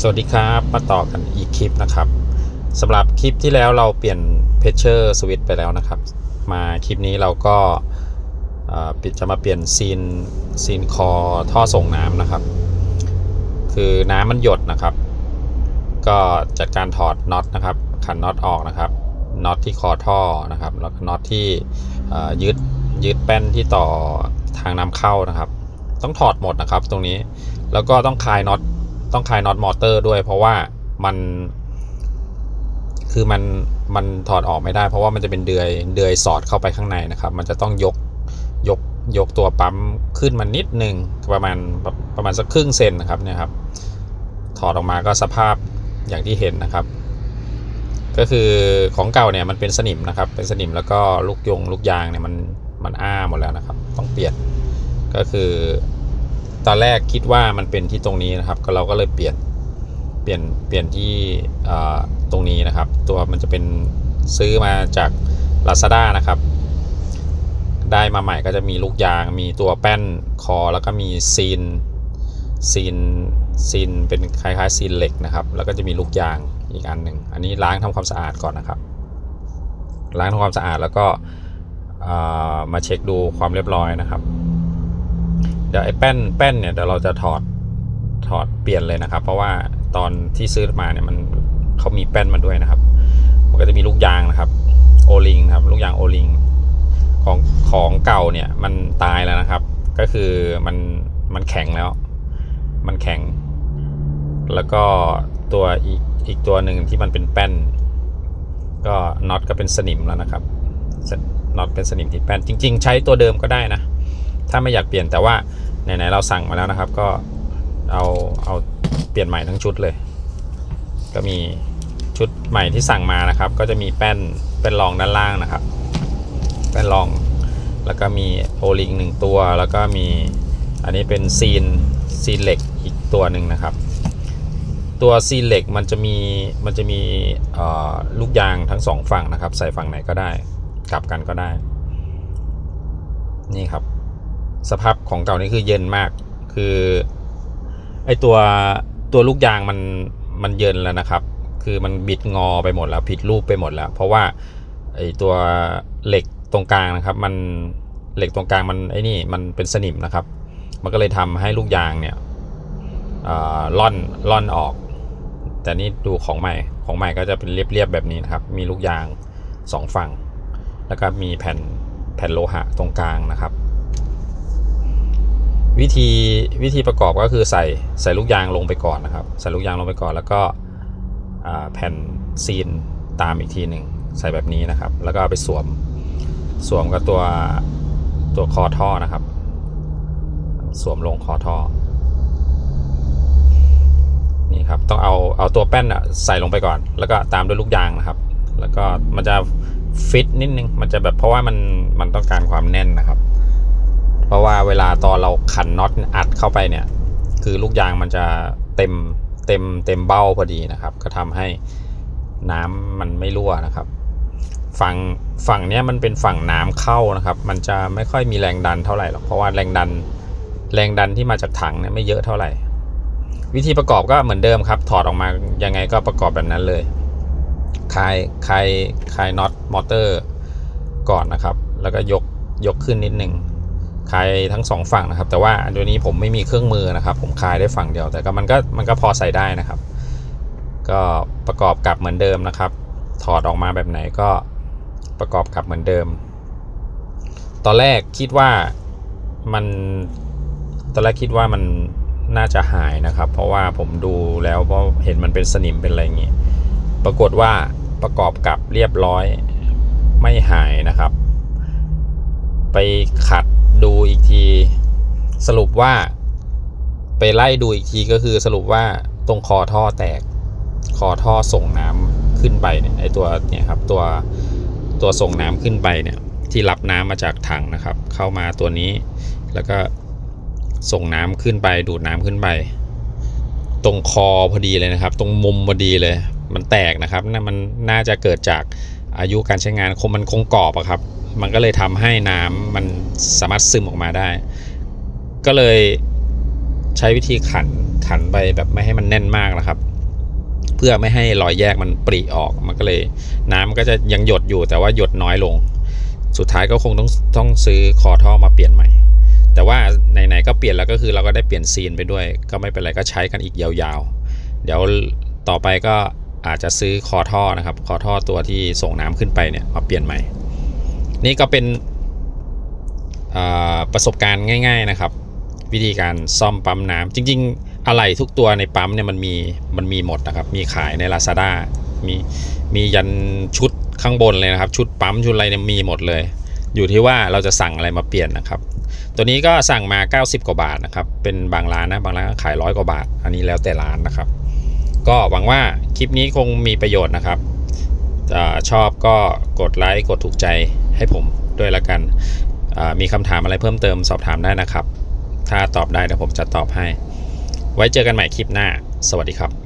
สวัสดีครับมาต่อกันอีกคลิปนะครับสำหรับคลิปที่แล้วเราเปลี่ยนเพชเชอร์สวิตไปแล้วนะครับ มาคลิปนี้เราก็ปิดจะมาเปลี่ยนซีนซีนคอท่อส่งน้ำนะครับ คือน้ำมันหยดนะครับ ก็จัดการถอดน็อตนะครับขันน็อตออกนะครับน็อตที่คอท่อนะครับแล้วน็อตที่ยึดยึดแป้นที่ต่อทางน้ำเข้านะครับ ต้องถอดหมดนะครับตรงนี้แล้วก็ต้องคลายน็อต ต้องคลายน็อตมอเตอร์ด้วย เพราะว่ามันคือมันมันถอดออกไม่ได้ เพราะว่ามันจะเป็นเดือยเดือยสอดเข้าไปข้างในนะครับ มันจะต้องยกยกยกตัวปั๊มขึ้นมานิดนึงประมาณประมาณสักครึ่งเซนนะครับเนี่ยครับ ถอดออกมาก็สภาพอย่างที่เห็นนะครับ ก็คือของเก่าเนี่ยมันเป็นสนิมนะครับ เป็นสนิมแล้วก็ลูกยงลูกยางเนี่ยมันมันอ้าหมดแล้วนะครับ ต้องเปลี่ยนก็คือ ตอนแรกคิดว่ามันเป็นที่ตรงนี้นะครับ ก็เราก็เลยเปลี่ยนเปลี่ยนเปลี่ยนที่ตรงนี้นะครับ ตัวมันจะเป็นซื้อมาจาก Lazada นะครับ ได้มาใหม่ก็จะมีลูกยาง มีตัวแป้นคอ แล้วก็มีซีนซีนซีนเป็นคล้ายๆซีนเหล็กนะครับ แล้วก็จะมีลูกยางอีกอันหนึ่งอันนี้ล้างทำความสะอาดก่อนนะครับ ล้างทำความสะอาดแล้วก็มาเช็คดูความเรียบร้อยนะครับ ดี๋ยวไอ้แป้นแป้นเนี่ยเดี๋ยวเราจะถอดถอดเปลี่ยนเลยนะครับ เพราะว่าตอนที่ซื้อมาเนี่ยมันเขามีแป้นมาด้วยนะครับ มันก็จะมีลูกยางนะครับโอลิงครับลูกยางโอลิงของของเก่าเนี่ยมันตายแล้วนะครับ ก็คือมันมันแข็งแล้ว มันแข็ง แล้วก็ตัวอีกอีกตัวหนึ่งที่มันเป็นแป้น ก็น็อตก็เป็นสนิมแล้วนะครับน็อตเป็นสนิมที่แป้นจริง ๆ ใช้ตัวเดิมก็ได้นะ ถ้าไม่อยากเปลี่ยนแต่ว่า ไหนๆเราสั่งมาแล้วนะครับ ก็เอาเอาเปลี่ยนใหม่ทั้งชุดเลย ก็มีชุดใหม่ที่สั่งมานะครับ ก็จะมีแป้นเป็นรองด้านล่างนะครับ แป้นรองแล้วก็มีโอลิงหนึ่งตัว แล้วก็มีอันนี้เป็นซีนซีนเหล็กอีกตัวหนึ่งนะครับ ตัวซีนเหล็กมันจะมีมันจะมีลูกยางทั้งสองฝั่งนะครับ ใส่ฝั่งไหนก็ได้กลับกันก็ได้ นี่ครับ สภาพของเก่านี่คือเย็นมาก คือไอตัวตัวลูกยางมันมันเย็นแล้วนะครับ คือมันบิดงอไปหมดแล้ว ผิดรูปไปหมดแล้ว เพราะว่าไอตัวเหล็กตรงกลางนะครับ มันเหล็กตรงกลางมันไอ้นี่มันเป็นสนิมนะครับ มันก็เลยทำให้ลูกยางเนี่ยล่อนล่อนออก แต่นี่ดูของใหม่ของใหม่ก็จะเป็นเรียบๆแบบนี้นะครับ มีลูกยางสองฝั่ง แล้วก็มีแผ่นแผ่นโลหะตรงกลางนะครับ วิธีวิธีประกอบก็คือใส่ใส่ลูกยางลงไปก่อนนะครับ ใส่ลูกยางลงไปก่อน แล้วก็แผ่นซีนตามอีกทีหนึ่งใส่แบบนี้นะครับ แล้วก็เอาไปสวมสวมกับตัวตัวคอท่อนะครับ สวมลงคอท่อนี่ครับต้องเอาเอาตัวแป้นอะใส่ลงไปก่อน แล้วก็ตามด้วยลูกยางนะครับ แล้วก็มันจะฟิตนิดนึงมันจะแบบเพราะว่ามันมันต้องการความแน่นนะครับ เพราะว่าเวลาตอนเราขันน็อตอัดเข้าไปเนี่ย คือลูกยางมันจะเต็มเต็มเต็มเบ้าพอดีนะครับ ก็ทำให้น้ำมันไม่รั่วนะครับ ฝั่งฝั่งเนี้ยมันเป็นฝั่งน้ำเข้านะครับ มันจะไม่ค่อยมีแรงดันเท่าไหร่หรอกเพราะว่าแรงดันแรงดันที่มาจากถังเนี่ยไม่เยอะเท่าไหร่ วิธีประกอบก็เหมือนเดิมครับ ถอดออกมายังไงก็ประกอบแบบนั้นเลยคลายคลายคลายน็อตมอเตอร์ก่อนนะครับ แล้วก็ยกยกขึ้นนิดนึง คลายทั้งสองฝั่งนะครับ แต่ว่าอันนี้ผมไม่มีเครื่องมือนะครับ ผมคลายได้ฝั่งเดียว แต่ก็มันก็มันก็พอใส่ได้นะครับ ก็ประกอบกลับเหมือนเดิมนะครับ ถอดออกมาแบบไหนก็ประกอบกลับเหมือนเดิม ตอนแรกคิดว่ามันตอนแรกคิดว่ามันน่าจะหายนะครับ เพราะว่าผมดูแล้วเพราะเห็นมันเป็นสนิมเป็นอะไรอย่างงี้ปรากฏว่าประกอบกลับเรียบร้อยไม่หายนะครับ ไปขัด ดูอีกที สรุปว่า ไปไล่ดูอีกทีก็คือสรุปว่าตรงคอท่อแตก คอท่อส่งน้ำขึ้นไปเนี่ยไอตัวเนี่ยครับตัวตัวส่งน้ำขึ้นไปเนี่ยที่รับน้ำมาจากถังนะครับ เข้ามาตัวนี้ แล้วก็ส่งน้ำขึ้นไปดูดน้ำขึ้นไป ตรงคอพอดีเลยนะครับ ตรงมุมพอดีเลย มันแตกนะครับนั่นมันน่าจะเกิดจากอายุการใช้งานคงมันคงกรอบอะครับ มันก็เลยทำให้น้ำมันสามารถซึมออกมาได้ ก็เลยใช้วิธีขันขันไปแบบไม่ให้มันแน่นมากนะครับ เพื่อไม่ให้รอยแยกมันปริออกมันก็เลย น้ำก็จะยังหยดอยู่แต่ว่าหยดน้อยลง สุดท้ายก็คงต้องต้องซื้อคอท่อมาเปลี่ยนใหม่ แต่ว่าไหนๆก็เปลี่ยนแล้วก็คือเราก็ได้เปลี่ยนซีนไปด้วย ก็ไม่เป็นไรก็ใช้กันอีกยาวๆ เดี๋ยวต่อไปก็อาจจะซื้อคอท่อนะครับ คอท่อตัวที่ส่งน้ำขึ้นไปเนี่ยมาเปลี่ยนใหม่ นี่ก็เป็นประสบการณ์ง่าย ๆนะครับ วิธีการซ่อมปั๊มน้ำจริง ๆ อะไหล่ทุกตัวในปั๊มเนี่ยมันมีมันมีหมดนะครับ มีขายใน Lazada มีมียันชุดข้างบนเลยนะครับ ชุดปั๊มชุดอะไรเนี่ยมีหมดเลย อยู่ที่ว่าเราจะสั่งอะไรมาเปลี่ยนนะครับ ตัวนี้ก็สั่งมา 90 กว่าบาทนะครับ เป็นบางร้านนะบางร้านขายร้อยกว่าบาท อันนี้แล้วแต่ร้านนะครับ ก็หวังว่าคลิปนี้คงมีประโยชน์นะครับ อชอบก็กดไลค์กดถูกใจให้ผมด้วยละกัน มีคำถามอะไรเพิ่มเติมสอบถามได้นะครับ ถ้าตอบได้เดี๋ยวผมจะตอบให้ ไว้เจอกันใหม่คลิปหน้า สวัสดีครับ